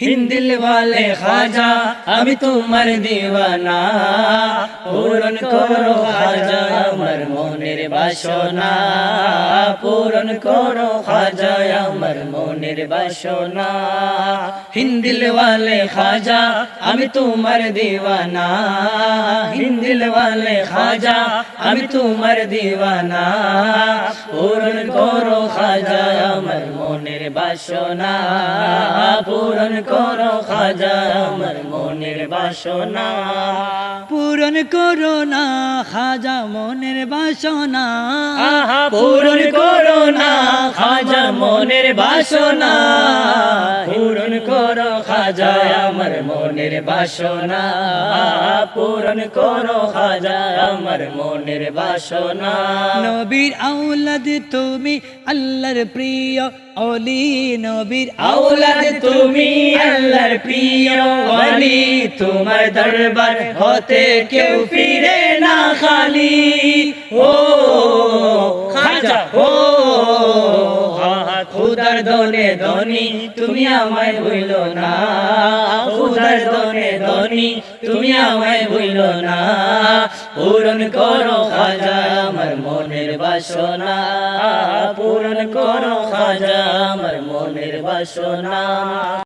হিন্দিল ওয়ালে খাজা, আমি তোমার দিওয়ানা। পূরণ করো খাজা আমার মনের বাসনা। পূরণ করো খাজা আমার মনের বাসনা। হিন্দিল ওয়ালে খাজা, আমি তোমার দিওয়ানা। হিন্দিল ওয়ালে খাজা, আমি তোমার দিওয়ানা। পূরণ করো খাজা বাসনা পূরণ করো খাজা আমার মনের বাসনা। পূরণ করো না খাজা মনের বাসনা পূরণ মনের বাসনা। পূরণ করো খাজা আমার মনের বাসনা। পূরণ করো খাজা আমার মনের বাসনা। নবীর আউলাদ তুমি আল্লাহর প্রিয় অলি নবীর আউলাদ তুমি আল্লাহর প্রিয় অলি তোমার দরবার হতে কেউ ফিরে না খালি। ও খুদার দনে ধনি, তুমি আমায় ভুইল না। খুদার দনে ধনি, তুমি আমায় ভুইল না। পূরণ করো খাজা আমার মনের বাসনা। পূরণ করো খাজা আমার মনের বাসনা।